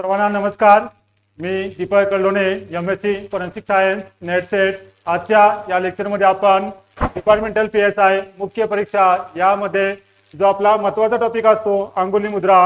सर्वांना नमस्कार. मी Deepak Kallone M S C forensic science NET SET आजच्या या लेक्चरमध्ये आपण डिपार्टमेंटल पी एस आय मुख्य परीक्षा यामध्ये जो आपला महत्त्वाचा टॉपिक असतो अंगुली मुद्रा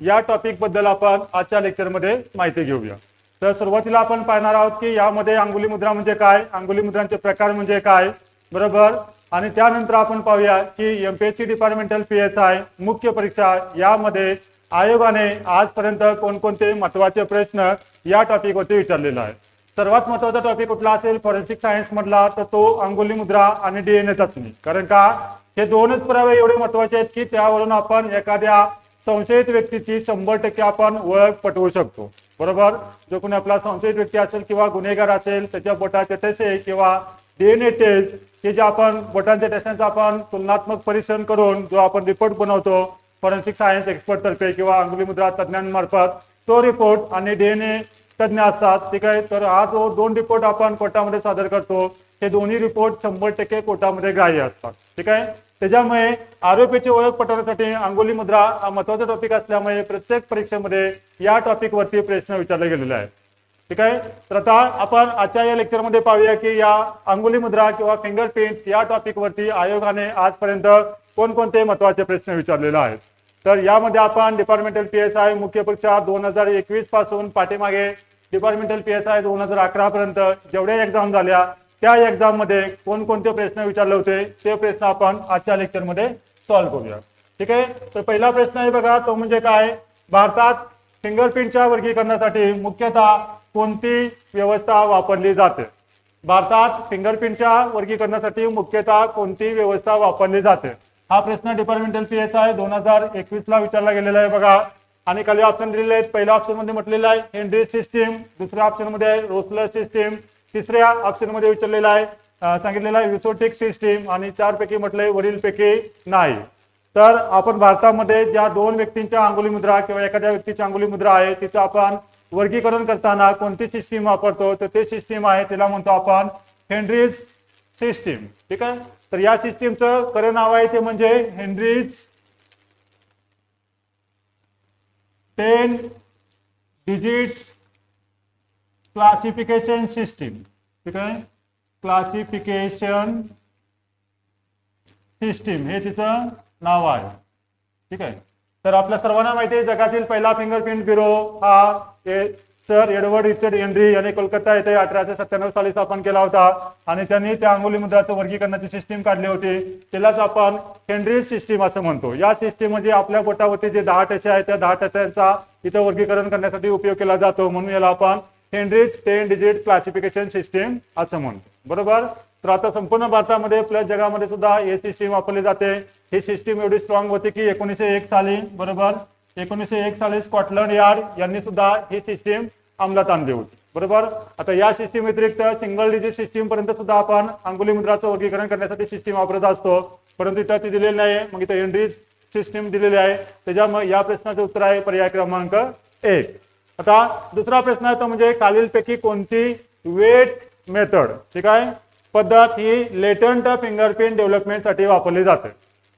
या टॉपिकबद्दल आपण आजच्या लेक्चरमध्ये माहिती घेऊया. तर सुरुवातीला आपण पाहणार आहोत की यामध्ये अंगुली मुद्रा म्हणजे काय अंगुली मुद्रांचे प्रकार म्हणजे काय बरोबर? आणि त्यानंतर आपण पाहूया की M P S C departmental P S I मुख्य परीक्षा यामध्ये आयोगाने आजपर्यंत कोणकोणते महत्त्वाचे प्रश्न या टॉपिकवरती विचारलेला आहे सर्वात महत्त्वाचा टॉपिक कुठला असेल? फॉरेन्सिक सायन्स मधला तर तो अंगुली मुद्रा आणि डीएनए चाचणी. कारण का? हे दोनच पुरावे एवढे महत्त्वाचे आहेत की त्यावरून आपण एखाद्या संशयित व्यक्तीची शंभर टक्के आपण ओळख पटवू शकतो. बरोबर? जो कोणी आपला संशयित व्यक्ती असेल किंवा गुन्हेगार असेल त्याच्या बोटाचे टेस्ट किंवा डीएनए टेस्ट हे जे आपण बोटांच्या टेस्टांचा आपण तुलनात्मक परीक्षण करून जो आपण रिपोर्ट बनवतो फॉरेन्सिक सायन्स एक्सपर्ट तर्फे किंवा अंगुली मुद्रा तज्ज्ञांमार्फत तो रिपोर्ट आणि डीएनए तज्ज्ञ असतात. ठीक आहे? तर हा जो दोन रिपोर्ट आपण कोर्टामध्ये सादर करतो हे दोन्ही रिपोर्ट शंभर टक्के कोर्टामध्ये ग्राह्य असतात. ठीक आहे? त्याच्यामुळे आरोपीची ओळख पटवण्यासाठी अंगुली मुद्रा हा महत्त्वाचा टॉपिक असल्यामुळे प्रत्येक परीक्षेमध्ये या टॉपिक वरती प्रश्न विचारले गेलेले आहेत. ठीक आहे? तर आता आपण आजच्या या लेक्चरमध्ये पाहूया की या अंगुली मुद्रा किंवा फिंगरप्रिंट या टॉपिक वरती आयोगाने आजपर्यंत कोणकोणते महत्त्वाचे प्रश्न विचारलेले आहेत? तर यामध्ये आपण डिपार्टमेंटल पी एस आय मुख्य परीक्षा दोन हजार एकवीसपासून पाठीमागे डिपार्टमेंटल पी एस आय दोन हजार अकरा पर्यंत जेवढ्या एक्झाम झाल्या त्या एक्झाममध्ये कोणकोणते प्रश्न विचारले होते ते प्रश्न आपण आजच्या लेक्चरमध्ये सॉल्व्ह करूया. ठीक आहे? तर पहिला प्रश्न आहे बघा तो म्हणजे काय? भारतात फिंगरप्रिंटच्या वर्गीकरणासाठी मुख्यतः कोणती व्यवस्था वापरली जाते? भारतात फिंगरप्रिंटच्या वर्गीकरणासाठी मुख्यतः कोणती व्यवस्था वापरली जाते? हा प्रश्न डिपार्टमेंटल पी एस आहे दोन हजार एकवीस ला विचारला गेलेला आहे बघा. आणि खाली ऑप्शन दिलेले आहेत. पहिल्या ऑप्शनमध्ये म्हटलेलं आहे हेनरी सिस्टीम दुसऱ्या ऑप्शनमध्ये आहे रोसलर सिस्टीम तिसऱ्या ऑप्शनमध्ये विचारलेलं आहे सांगितलेला सांगितलेलं आहे विसोटिक सिस्टीम आणि चार पैकी म्हटलंय वरील पैकी नाही. तर आपण भारतामध्ये ज्या दोन व्यक्तींच्या अंगुली मुद्रा किंवा एखाद्या व्यक्तीची अंगुली मुद्रा आहे तिचं आपण वर्गीकरण करताना कोणती सिस्टीम वापरतो? तर ते सिस्टीम आहे तिला म्हणतो आपण हेनरीज सिस्टीम. ठीक आहे? तर या सिस्टीमचं खरं नाव आहे ते म्हणजे Henry's ten digit classification system. ठीक आहे? क्लासिफिकेशन सिस्टीम हे तिचं नाव आहे. ठीक आहे? तर आपल्या सर्वांना माहिती आहे जगातील पहिला फिंगरप्रिंट ब्युरो हा सर एडवर्ड रिचर्ड एनरी यांनी कोलकाता येथे अठराशे सत्त्याण्णव साली स्थापन केला होता. आणि त्यांनी त्या अंगुली मुद्राचं वर्गीकरणाची सिस्टीम काढली होती. त्यालाच आपण हेनरी सिस्टीम असं म्हणतो. या सिस्टीम म्हणजे आपल्या बोटावरती जे दहा टचे आहेत त्या दहा टचांचा इथं वर्गीकरण करण्यासाठी उपयोग केला जातो. म्हणून याला आपण Henry's ten digit classification system असं म्हणतो बरोबर? तर आता संपूर्ण भारतामध्ये प्लस जगामध्ये सुद्धा हे सिस्टीम वापरली जाते. ही सिस्टीम एवढी स्ट्रॉंग होती की एकोणीसशे एक साली बरोबर? एकोणीसशे एक साली स्कॉटलंड यार्ड यांनी सुद्धा ही सिस्टीम अंमलात आणली होती. बरोबर? आता या सिस्टीम व्यतिरिक्त सिंगल डिजिट सिस्टीम पर्यंत सुद्धा आपण अंगुली मुद्राचं वर्गीकरण करण्यासाठी सिस्टीम वापरत असतो. परंतु इथं ती दिलेली नाही मग इथं एनडीज सिस्टीम दिलेली आहे. त्याच्यामुळे या प्रश्नाचं उत्तर आहे पर्याय क्रमांक एक. आता दुसरा प्रश्न आहे तो म्हणजे खालीलपैकी कोणती वेट मेथड? ठीक आहे? पद्धत ही लेटंट फिंगरप्रिंट डेव्हलपमेंटसाठी वापरली जाते.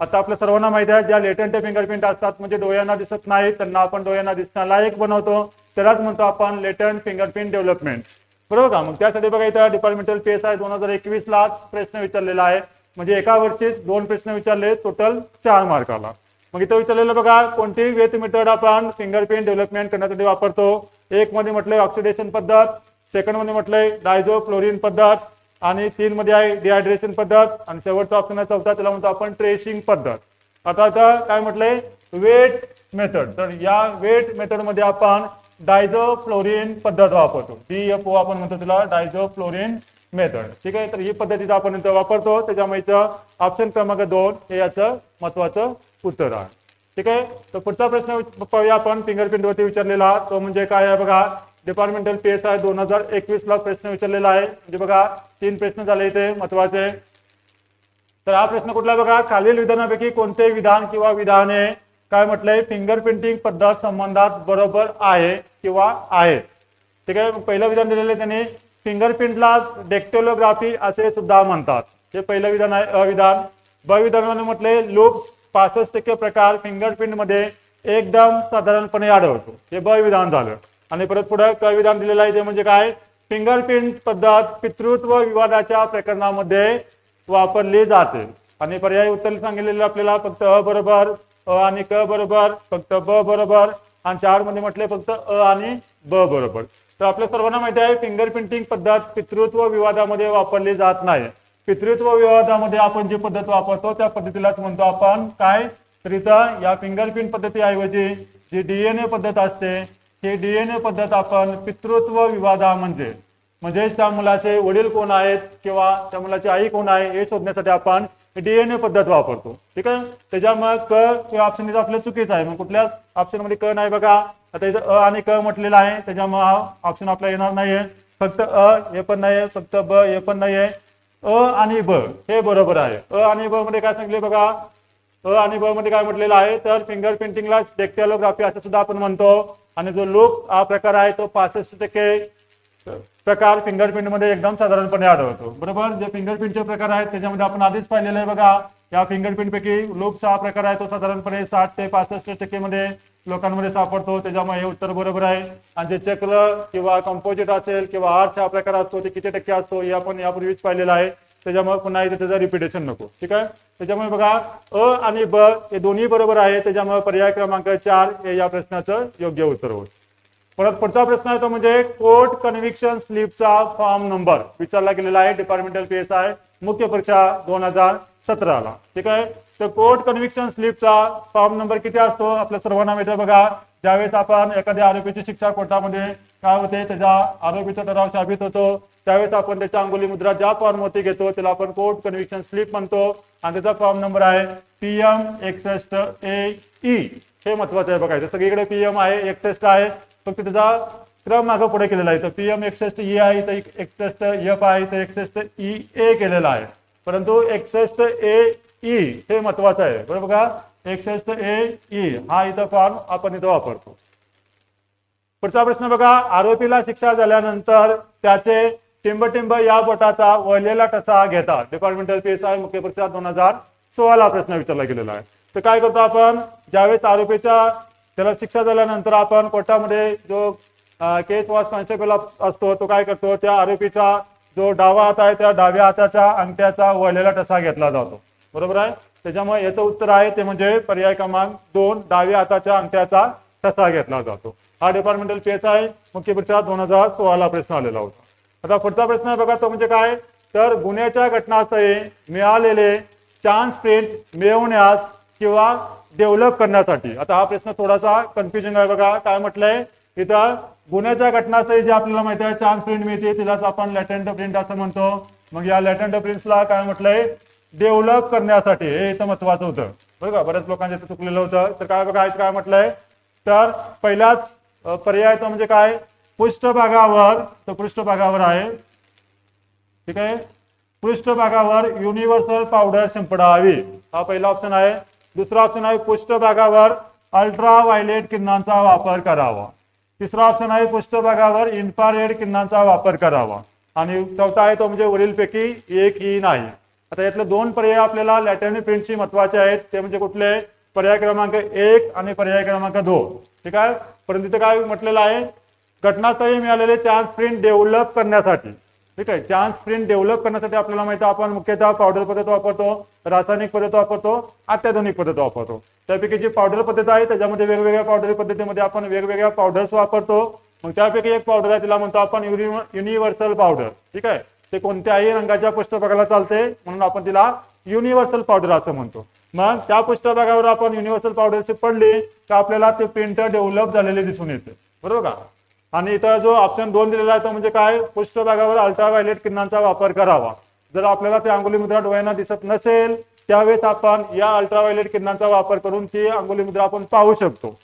आता आपल्या सर्वांना माहिती आहे ज्या लेटंट फिंगरप्रिंट असतात म्हणजे डोळ्यांना दिसत नाही त्यांना आपण डोळ्यांना दिसण्यालायक बनवतो त्यालाच म्हणतो आपण लेटंट फिंगरप्रिंट डेव्हलपमेंट बरोबर का? मग त्यासाठी बघा इथं डिपार्टमेंटल पी एस आय दोन हजार एकवीस ला प्रश्न विचारलेला आहे. म्हणजे एका वर्षीच दोन प्रश्न विचारले टोटल चार मार्काला मग इथं विचारलेलं बघा कोणती वेथ मेथड आपण फिंगरप्रिंट डेव्हलपमेंट करण्यासाठी वापरतो? एक मध्ये म्हटलंय ऑक्सिडेशन पद्धत सेकंडमध्ये म्हटलंय डायझो क्लोरिन पद्धत आणि तीन मध्ये आहे डिहायड्रेशन पद्धत आणि शेवटचा ऑप्शन आहे चौथा त्याला म्हणतो आपण ट्रेसिंग पद्धत. आता आता काय म्हटलंय? वेट मेथड तर या वेट मेथडमध्ये आपण डायझो फ्लोरिन पद्धत वापरतो. डी एफ ओ आपण म्हणतो तिला डायझो फ्लोरिन मेथड ठीक आहे? तर ही पद्धतीचा आपण इथं वापरतो. त्याच्यामुळे इथं ऑप्शन क्रमांक दोन हे याचं महत्वाचं उत्तर आहे. ठीक आहे? तर पुढचा प्रश्न पाहूया आपण. फिंगरप्रिंट वरती विचारलेला. तो म्हणजे काय आहे बघा? डिपार्टमेंटल पी एस आय दोन हजार एकवीस ला प्रश्न विचारलेला आहे. म्हणजे बघा तीन प्रश्न झाले इथे महत्त्वाचे तर हा प्रश्न कुठला बघा? खालील विधानापैकी कोणते विधान किंवा विधाने काय म्हटलंय? फिंगर प्रिंटिंग पद्धत संबंधात बरोबर आहे किंवा आहे? ठीक आहे पहिलं विधान दिलेलं आहे त्यांनी. फिंगरप्रिंटला डेक्टोलोग्राफी असे सुद्धा म्हणतात. हे पहिलं विधान आहे अविधान. ब विधानाने म्हटले लुप्स पासष्ट टक्के प्रकार फिंगरप्रिंटमध्ये एकदम साधारणपणे आढळतो. हे ब विधान झालं. आणि परत पुढे विधान दिलेलं आहे ते म्हणजे काय? फिंगरप्रिंट पद्धत पितृत्व विवादाच्या प्रकरणामध्ये वापरली जाते. आणि पर्याय उत्तर सांगितलेलं आपल्याला फक्त अ बरोबर अ आणि क बरोबर फक्त ब बरोबर आणि चारमध्ये म्हटले फक्त अ आणि ब बरोबर. तर आपल्या सर्वांना माहिती आहे फिंगर प्रिंटिंग पद्धत पितृत्व विवादामध्ये वापरली जात नाही. पितृत्व विवादामध्ये आपण जी पद्धत वापरतो त्या पद्धतीलाच म्हणतो आपण काय? तर इथं या फिंगरप्रिंट पद्धतीऐवजी जी डीएनए पद्धत असते हे डीएनए पद्धत आपण पितृत्व विवादा म्हणजे म्हणजेच त्या मुलाचे वडील कोण आहेत किंवा त्या मुलाची आई कोण आहे हे शोधण्यासाठी आपण डीएनए पद्धत वापरतो. ठीक आहे? त्याच्यामुळे क किंवा ऑप्शन आपल्या आपलं चुकीचं आहे. मग कुठल्या ऑप्शनमध्ये क नाही बघा? आता इथं अ आणि क म्हटलेलं आहे. त्याच्यामुळे हा ऑप्शन आपला येणार नाहीये. फक्त अ हे पण नाहीये. फक्त ब हे पण नाहीये. अ आणि ब हे बरोबर आहे. अ आणि ब मध्ये काय सांगले बघा? अ आणि ब मध्ये काय म्हटलेलं आहे? तर फिंगर प्रिंटिंगला डेक्टॅलोग्राफी असं सुद्धा आपण म्हणतो. आणि जो लूप हा प्रकार आहे तो पासष्ट टक्के प्रकार फिंगरप्रिंटमध्ये एकदम साधारणपणे आढळतो. बरोबर? जे फिंगरप्रिंटचे प्रकार आहेत त्याच्यामध्ये आपण आधीच पाहिलेलं आहे बघा. या फिंगरप्रिंट पैकी हा प्रकार आहे तो साधारणपणे साठ ते पासष्ट टक्के मध्ये लोकांमध्ये सापडतो. त्याच्यामुळे हे उत्तर बरोबर आहे. आणि जे चक्र किंवा कंपोजिट असेल किंवा आर्च हा प्रकार असतो ते किती टक्के असतो हे आपण यापूर्वीच पाहिलेलं आहे. त्याच्यामुळे पुन्हा इथे त्याचं रिपिटेशन नको. ठीक आहे? त्याच्यामुळे बघा अ आणि ब हे दोन्ही बरोबर आहे त्याच्यामुळे पर्याय क्रमांक चार हे या प्रश्नाचं योग्य उत्तर होईल. परत पुढचा प्रश्न आहे तो म्हणजे कोर्ट कन्व्हिक्शन स्लिपचा फॉर्म नंबर. विचारला गेलेला आहे डिपार्टमेंटल पी एस आय मुख्य परीक्षा दोन हजार सतराला. ठीक आहे? तर कोर्ट कन्व्हिक्शन स्लिपचा फॉर्म नंबर किती असतो? आपल्या सर्वांना माहिती बघा ज्यावेळेस आपण एखाद्या आरोपीची शिक्षा कोर्टामध्ये काय होते त्याच्या आरोपीचा ठराव साबित होतो त्यावेळेस आपण त्याच्या अंगुली मुद्रा ज्या फॉर्मवरती घेतो त्याला आपण कोर्ट कन्व्हिक्शन स्लिप म्हणतो. आणि त्याचा फॉर्म नंबर आहे पी एम एकसष्ट ए ई हे महत्वाचं आहे बघायचं सगळीकडे पीएम आहे एकसष्ट आहे. फक्त त्याचा क्रम मागं पुढे केलेला आहे. तर पीएम एकसष्ट ई आहे तर एकसष्ट एफ आहे तर एकसष्ट ई ए केलेला आहे. परंतु एकसष्ट ए ई हे महत्वाचं आहे. बरोबर बघा एकसष्ट ए ई हा इथं फॉर्म आपण इथं वापरतो. पुढचा प्रश्न बघा आरोपीला शिक्षा झाल्यानंतर त्याचे टिंबटिंब या बोटाचा वळलेला टसा घेतात डिपार्टमेंटल पी एस आय मुख्य परीक्षा दोन हजार सोळाला प्रश्न विचारला गेलेला आहे. तर काय करतो आपण? ज्यावेळेस आरोपीच्या त्याला शिक्षा झाल्यानंतर आपण कोर्टामध्ये जो केस वॉस कॉन्स्टेबल असतो तो काय करतो? त्या आरोपीचा जो डावा हात आहे त्या डाव्या हाताच्या अंगठ्याचा वळलेला टसा घेतला जातो. बरोबर आहे? त्याच्यामुळे याचं उत्तर आहे ते म्हणजे पर्याय क्रमांक दोन डाव्या हाताच्या अंगठ्याचा ठसा घेतला जातो. हा डिपार्टमेंटल पेच आहे. मुख्य परीक्षा दोन हजार सोळाला प्रश्न आलेला होता. आता पुढचा प्रश्न आहे बघा तो म्हणजे काय? तर गुन्ह्याच्या घटनास्थळी मिळालेले चान्स प्रिंट मिळवण्यास किंवा डेव्हलप करण्यासाठी. आता हा प्रश्न थोडासा कन्फ्युजन आहे बघा. काय म्हटलंय? इथं गुन्ह्याच्या घटनास्थळी जे आपल्याला माहिती आहे चान्स प्रिंट मिळते तिलाच आपण लॅटंट प्रिंट असं म्हणतो. मग या लॅटंट प्रिंट्सला काय म्हटलंय? डेव्हलप करण्यासाठी. हे इथं महत्वाचं होतं. बरं का बऱ्याच लोकांच्या इथं चुकलेलं होतं. तर काय बघा काय म्हटलंय? तर पहिलाच पर्याय तो म्हणजे काय? पृष्ठभागावर तो पृष्ठभागावर आहे. ठीक आहे? पृष्ठभागावर युनिव्हर्सल पावडर शिंपडावी. हा पहिला ऑप्शन आहे. दुसरा ऑप्शन आहे पृष्ठभागावर अल्ट्रा व्हायलेट किरणांचा वापर करावा. तिसरा ऑप्शन आहे पृष्ठभागावर इन्फ्रारेड किरणांचा वापर करावा. आणि चौथा आहे तो म्हणजे वरीलपैकी एकही नाही. आता यातले दोन पर्याय आपल्याला लॅटर्नी प्रिंटची महत्त्वाचे आहेत. ते म्हणजे कुठले? पर्याय क्रमांक एक आणि पर्याय क्रमांक दोन. ठीक आहे? परंतु इथं काय म्हटलेलं आहे? घटनास्थळी मिळालेले चान्स प्रिंट डेव्हलप करण्यासाठी. ठीक आहे? चान्स प्रिंट डेव्हलप करण्यासाठी आपल्याला माहिती आपण मुख्यतः पावडर पद्धत वापरतो रासायनिक पद्धत वापरतो अत्याधुनिक पद्धत वापरतो. त्यापैकी जी पावडर पद्धत आहे त्याच्यामध्ये वेगवेगळ्या पावडर पद्धतीमध्ये आपण वेगवेगळ्या पावडर्स वापरतो. मग त्यापैकी एक पावडर आहे तिला म्हणतो आपण युनिव्हर्सल पावडर ठीक आहे? ते कोणत्याही रंगाच्या पृष्ठभागाला चालते म्हणून आपण तिला युनिव्हर्सल पावडर असं म्हणतो. मग त्या पृष्ठभागावर आपण युनिव्हर्सल पावडरची पडली तर आपल्याला ते पेंट डेव्हलप झालेले दिसून येते. बरोबर का? आणि इथं जो ऑप्शन दोन दिलेला आहे तो म्हणजे काय? पृष्ठभागावर अल्ट्राव्हायलेट किरणांचा वापर करावा. जर आपल्याला ते अंगुली मुद्रा डोळ्यांना दिसत नसेल त्यावेळेस आपण या अल्ट्राव्हायलेट किरणांचा वापर करून ती अंगुली मुद्रा आपण पाहू शकतो.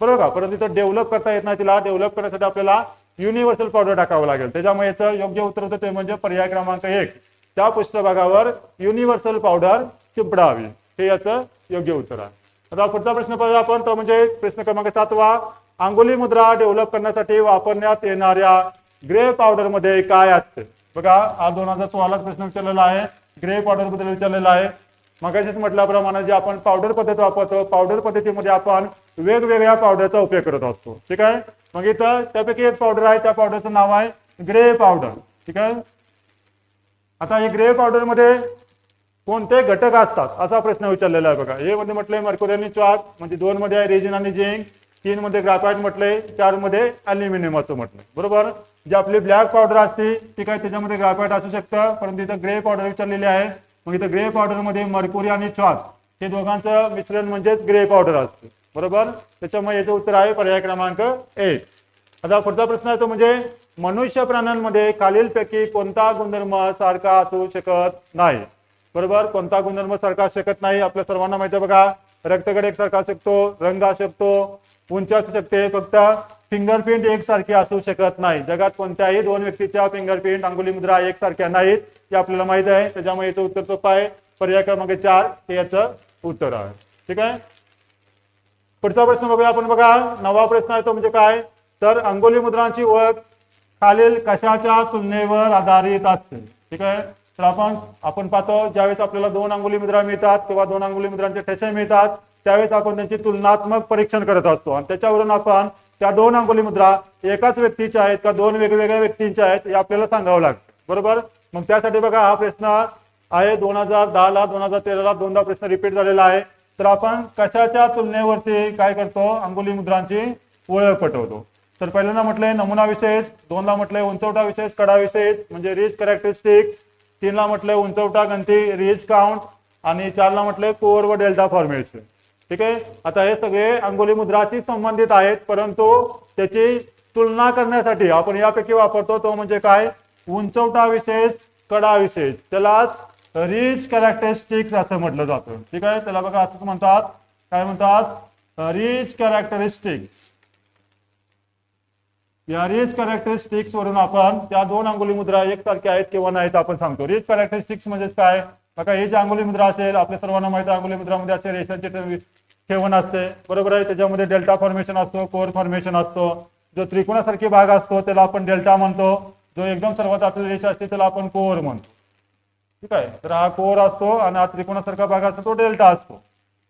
बरोबर का? परंतु इथं डेव्हलप करता येत नाही तिला. डेव्हलप करण्यासाठी आपल्याला युनिव्हर्सल पावडर टाकावं लागेल. त्याच्यामुळे याचं योग्य उत्तर होतं ते म्हणजे पर्याय क्रमांक एक. त्या पृष्ठभागावर युनिव्हर्सल पावडर चिपडावी. हे याचं योग्य उत्तर आहे. आता पुढचा प्रश्न पाहूया आपण. तो म्हणजे प्रश्न क्रमांक सातवा. अंगुली मुद्रा डेव्हलप करण्यासाठी वापरण्यात येणाऱ्या ग्रे पावडरमध्ये काय असते? बघा हा दोन हजार सोळालाच प्रश्न विचारलेला आहे. ग्रे पावडरबद्दल विचारलेला आहे. मगाशीच म्हटल्याप्रमाणे जे आपण पावडर पद्धत वापरतो पावडर पद्धतीमध्ये आपण वेगवेगळ्या पावडरचा उपयोग करत असतो. ठीक आहे? मग इथं त्यापैकी एक पावडर आहे त्या पावडरचं नाव आहे ग्रे पावडर ठीक आहे? आता हे ग्रे पावडरमध्ये कोणते घटक असतात? असा प्रश्न विचारलेला आहे बघा. हे मध्ये म्हटलंय मर्क्युरी चॉक म्हणजे दोन मध्ये आहे रेजिन आणि जिंक तीन मध्ये ग्राफाईट म्हटलंय चारमध्ये अल्युमिनियमचं म्हटलं म्हटलंय. बरोबर? जे आपली ब्लॅक पावडर असते ती काय त्याच्यामध्ये ग्राफाईट असू शकतं? परंतु इथं ग्रे पावडर विचारलेली आहे. मग इथं ग्रे पावडरमध्ये आणि चॉक हे दोघांचं मिश्रण म्हणजेच ग्रे पावडर असते. बरोबर? त्याच्यामुळे याचं उत्तर आहे पर्याय क्रमांक एक आता पुढचा प्रश्न येतो म्हणजे मनुष्य प्राण्यांमध्ये खालीलपैकी कोणता गुणधर्म सारखा असू शकत नाही? बरोबर? कोणता गुणधर्म सारखा शकत नाही? आपल्या सर्वांना माहिती आहे बघा. रक्तगड एकसारखा शकतो रंग असू शकतो उंची असू शकते. फक्त फिंगरप्रिंट एकसारखी असू शकत नाही. जगात कोणत्याही दोन व्यक्तीच्या फिंगरप्रिंट अंगुली मुद्रा एकसारख्या नाहीत हे आपल्याला माहीत आहे. त्याच्यामुळे याचं उत्तर सोपं आहे. पर्याय क्रमांक चार हे याचं उत्तर आहे. ठीक आहे? पुढचा प्रश्न बघूया आपण बघा. नवा प्रश्न आहे तो म्हणजे काय? तर अंगोली मुद्रांची ओळख खालील कशाच्या तुलनेवर आधारित असते? ठीक आहे? तर आपण आपण पाहतो ज्यावेळेस आपल्याला दोन अंगुली मुद्रा मिळतात किंवा दोन अंगुली मुद्रांचे ठसे मिळतात त्यावेळेस आपण त्यांची तुलनात्मक परीक्षण करत असतो. आणि त्याच्यावरून आपण त्या दोन अंगुली मुद्रा एकाच व्यक्तीच्या आहेत का दोन वेगवेगळ्या व्यक्तींच्या आहेत हे आपल्याला सांगावं लागतं. बरोबर? मग त्यासाठी बघा हा प्रश्न आहे दोन हजार दहा ला दोन हजार तेराला दोनदा प्रश्न रिपीट झालेला आहे. तर आपण कशाच्या तुलनेवरती काय करतो? अंगुली मुद्रांची ओळख पटवतो. तर पहिल्यांदा म्हटलंय नमुना विशेष दोनला म्हटलंय उंचवटा विशेष कडा विशेष म्हणजे रिच कॅरेक्टरिस्टिक्स तीनला म्हटलंय उंचवटा गंती रिच काउंट आणि चारला म्हटलंय कोर व डेल्टा फॉर्मेशन ठीक आहे? आता हे सगळे अंगोली मुद्राशी संबंधित आहेत परंतु त्याची तुलना करण्यासाठी आपण यापैकी वापरतो तो म्हणजे काय? उंचवटा विशेष कडा विशेष त्यालाच रिच कॅरेक्टरिस्टिक्स असं म्हटलं जातं. ठीक आहे? त्याला बघा असं म्हणतात. काय म्हणतात? Rich characteristics. या रिच कॅरेक्टरिस्टिक्स वरून आपण त्या दोन अंगुली मुद्रा एकसारख्या आहेत किंवा नाहीत आपण सांगतो. रिच कॅरेक्टरिस्टिक्स म्हणजे काय? बघा हे जे अंगुली मुद्रा असेल आपल्या सर्वांना माहिती आहे अंगुली मुद्रामध्ये असे रेषांचे ठेव- ठेवण असते. बरोबर आहे? त्याच्यामध्ये डेल्टा फॉर्मेशन असतो कोर फॉर्मेशन असतो. जो त्रिकोणासारखी भाग असतो त्याला आपण डेल्टा म्हणतो. जो एकदम सर्वात आपली रेषा असते त्याला आपण कोर म्हणतो. ठीक आहे? तर हा कोर असतो आणि हा त्रिकोणासारखा भाग असतो तो डेल्टा असतो.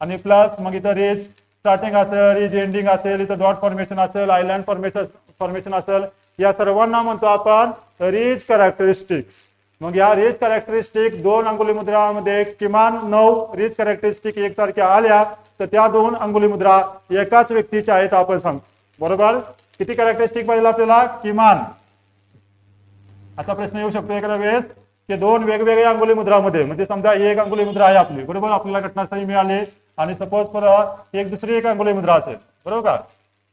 आणि प्लस मग इथं रेज स्टार्टिंग असेल रेज एंडिंग असेल इथं डॉट फॉर्मेशन असेल आयलँड फॉर्मेशन फॉर्मेशन असेल या सर्वांना म्हणतो आपण रिच कॅरेक्टरिस्टिक्स मग या रिच कॅरेक्टरिस्टिक दोन अंगुली मुद्रामध्ये किमान नऊ रिच कॅरेक्टरिस्टिक एकसारख्या आल्या तर त्या दोन अंगुली मुद्रा एकाच व्यक्तीच्या आहेत आपण सांग. बरोबर? किती कॅरेक्टरिस्टिक पाहिजे आपल्याला? किमान. आता प्रश्न येऊ शकतो एखाद्या वेळेस की दोन वेगवेगळ्या अंगुली मुद्रामध्ये म्हणजे समजा एक अंगुली मुद्रा आहे आपली बरोबर? आपल्याला घटनास्थळी मिळाली आणि सपोज परत एक दुसरी एक अंगुली मुद्रा असेल बरोबर? का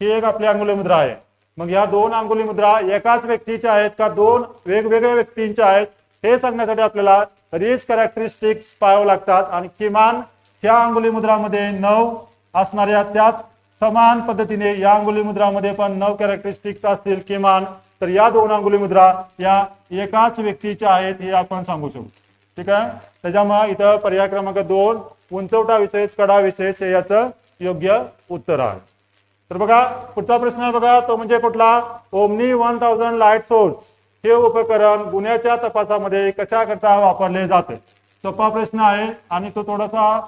ही एक आपली अंगुली मुद्रा आहे. मग या दोन अंगुली मुद्रा एकाच व्यक्तीच्या आहेत का दोन वेगवेगळ्या व्यक्तींच्या आहेत? हे सांगण्यासाठी आपल्याला रिस्क कॅरेक्टरिस्टिक्स पाहावं लागतात आणि किमान ह्या अंगुली मुद्रामध्ये नऊ असणाऱ्या त्याच समान पद्धतीने या अंगुली मुद्रामध्ये पण नऊ कॅरेक्टरिस्टिक्स असतील किमान तर या दोन अंगुली मुद्रा या एकाच व्यक्तीच्या आहेत हे आपण सांगू शकतो ठीक आहे? त्याच्यामुळे इथं पर्याय क्रमांक दोन उंचवटा विशेष कडा विशेष हे याचं योग्य उत्तर आहे. तर बघा पुढचा प्रश्न आहे बघा तो म्हणजे कुठला? Omni one thousand light source. हे उपकरण गुन्ह्याच्या तपासामध्ये कशाकरता वापरले जाते? सोपा प्रश्न आहे आणि तो थोडासा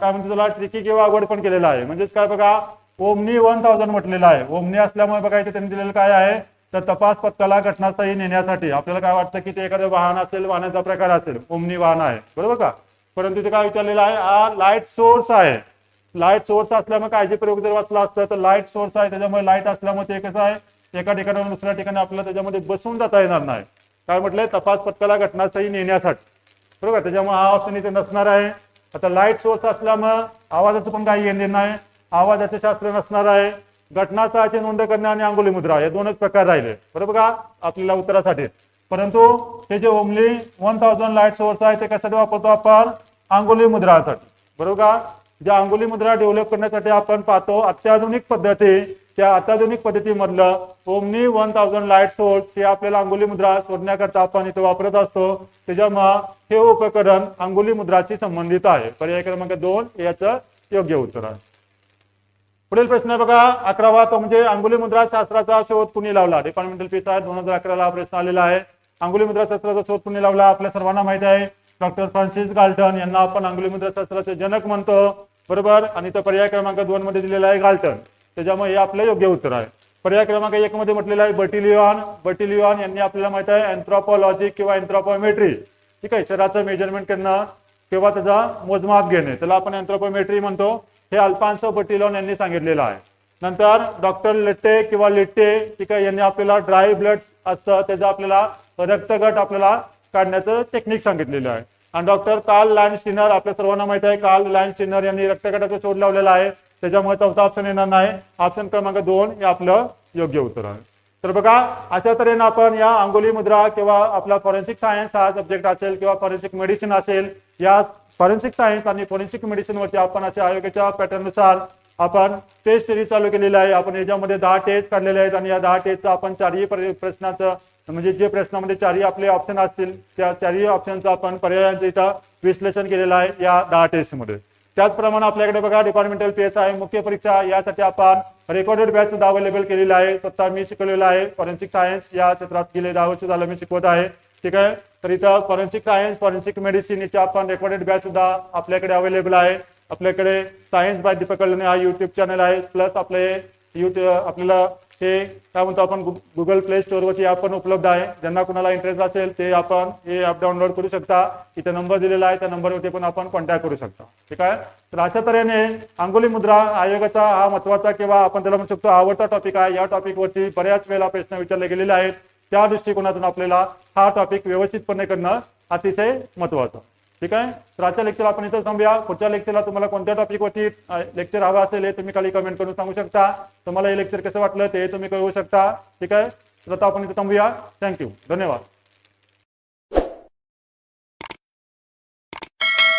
काय म्हणतो त्याला ट्रिकी किंवा आवड पण केलेला आहे. म्हणजेच काय बघा ओमनी वन थाउजंड म्हटलेलं आहे. ओमनी असल्यामुळे बघा इथे त्यांनी दिलेलं काय आहे? तर तपास पथकाला घटनास्थळी नेण्यासाठी आपल्याला काय वाटतं की ते एखादं वाहन असेल वाहनाचा प्रकार असेल ओमनी वाहन आहे. बरोबर का? परंतु इथे काय विचारलेलं आहे? हा लाइट सोर्स आहे. लाइट सोर्स असल्यामुळे काळजी प्रयोग जर वाचला असतं तर लाइट सोर्स आहे. त्याच्यामुळे लाइट असल्यामुळे ते कसं आहे? एका ठिकाणाहून दुसऱ्या ठिकाणी आपल्याला त्याच्यामध्ये बसून जाता येणार नाही. काय म्हटलंय? तपास पथकाला घटनास्थळी नेण्यासाठी. बरोबर? त्याच्यामुळे हा ऑप्शन इथे नसणार आहे. आता लाइट सोर्स असल्यामुळं आवाजाचं पण काही येणे नाही. आवाजाचे शास्त्र नसणार आहे. घटनास्थळाची नोंद करणे आणि अंगोली मुद्रा हे दोनच प्रकार राहिले. बरोबर का? आपल्याला उत्तरासाठी. परंतु हे जे omni one thousand light source आहे ते कशासाठी वापरतो आपण? अंगोली मुद्रासाठी. बरोबर का? ज्या अंगोली मुद्रा डेव्हलप करण्यासाठी आपण पाहतो अत्याधुनिक पद्धती त्या अत्याधुनिक पद्धतीमधलं omni one thousand light source हे आपल्याला अंगुली मुद्रा शोधण्याकरता आपण इथे वापरत असतो. त्याच्यामुळं हे उपकरण अंगुली मुद्राशी संबंधित आहे. पर्याय क्रमांक दोन याचं योग्य उत्तर आहे पुढील प्रश्न बघा अकरावा तो म्हणजे अंगुली मुद्रा शास्त्राचा शोध कुणी लावला? डिपार्टमेंटल पीस आहे दोन हजार अकराला हा प्रश्न आलेला आहे. अंगुली मुद्रा शास्त्राचा शोध कुणी लावला? आपल्या सर्वांना माहिती आहे. डॉक्टर फ्रान्सिस गाल्टन यांना आपण अंगुली मुद्राशास्त्राचे जनक म्हणतो. बरोबर? आणि तो पर्याय क्रमांक दोन मध्ये दिलेला आहे गाल्टन त्याच्यामुळे हे आपलं योग्य उत्तर आहे. पर्याय क्रमांक एक मध्ये म्हटलेलं आहे बटिलियॉन. बटिलियॉन यांनी आपल्याला माहीत आहे अँथ्रोपॉलॉजी किंवा अँथ्रोपोमेट्री ठीक आहे? शरीराचं मेजरमेंट करणं किंवा त्याचा मोजमाप घेणे. त्याला आपण अँथ्रोपोमेट्री म्हणतो. हे अल्फान्सो बटिलॉन यांनी सांगितलेलं आहे. नंतर डॉक्टर लेट्टे किंवा लिट्टे ठीक आहे यांनी आपल्याला ड्राय ब्लड असतं त्याचं आपल्याला रक्तगट आपल्याला काढण्याचं टेक्निक सांगितलेलं आहे. आणि डॉक्टर कार्ल लँड स्टिनर आपल्या सर्वांना माहीत आहे कार्ल लँड स्टिनर यांनी रक्तगटाचा शोध लावलेला आहे. त्याच्यामुळे चौथा ऑप्शन येणार नाही. ऑप्शन क्रमांक दोन हे आपलं योग्य उत्तर आहे. तर बघा अशा तऱ्हेनं आपण या अंगोली मुद्रा किंवा आपला फॉरेन्सिक सायन्स हा सब्जेक्ट असेल किंवा फॉरेन्सिक मेडिसिन असेल या फॉरेन्सिक सायन्स आणि फॉरेन्सिक मेडिसिन वरती आपण अशा आयोगाच्या पॅटर्ननुसार आपण टेस्ट सिरीज चालू केलेली आहे. आपण याच्यामध्ये दहा टेस्ट काढलेले आहेत आणि या दहा टेस्टचं आपण चारही प्रश्नाचं म्हणजे जे प्रश्नामध्ये चारही आपले ऑप्शन असतील त्या चारही ऑप्शनचं आपण पर्यायांचं इथं विश्लेषण केलेलं आहे या दहा टेस्टमध्ये त्याचप्रमाणे आपल्याकडे बघा डिपार्टमेंटल पी एस आहे. मुख्य परीक्षा यासाठी आपण रेकॉर्डेड बॅच सुद्धा अवेलेबल केलेला आहे. स्वतः मी शिकवलेला आहे. फॉरेन्सिक सायन्स या क्षेत्रात गेले दहा वर्ष झालं मी शिकवत आहे. ठीक आहे? तर इथं फॉरेन्सिक सायन्स फॉरेन्सिक मेडिसिन याची आपण रेकॉर्डेड बॅच सुद्धा आपल्याकडे अवेलेबल आहे. आपल्याकडे सायन्स बाय दीपक कल्याणी हा युट्यूब चॅनल आहे. प्लस आपले युथ आपल्याला हे काय म्हणतो आपण गुगल प्ले स्टोअरवरती ॲप पण उपलब्ध आहे. ज्यांना कुणाला इंटरेस्ट असेल ते आपण हे ॲप डाउनलोड करू शकता. इथे नंबर दिलेला आहे त्या नंबरवरती पण आपण कॉन्टॅक्ट करू शकता. ठीक आहे? तर अशा तऱ्हेने अंगोली मुद्रा आयोगाचा हा महत्त्वाचा किंवा आपण त्याला म्हणू शकतो आवडता टॉपिक आहे. या टॉपिकवरती बऱ्याच वेळेला प्रश्न विचारले गेलेले आहेत. त्या दृष्टिकोनातून आपल्याला हा टॉपिक व्यवस्थितपणे करणं अतिशय महत्वाचं. ठीक आहे? तर आजच्या लेक्चर आपण इथं थांबूया. पुढच्या लेक्चरला तुम्हाला कोणत्या टॉपिकवरती लेक्चर हवा असेल हे तुम्ही खाली कमेंट करून सांगू शकता. तुम्हाला हे लेक्चर कसं वाटलं ते तुम्ही कळवू शकता. ठीक आहे? तर आता आपण इथं थांबूया. थँक्यू धन्यवाद.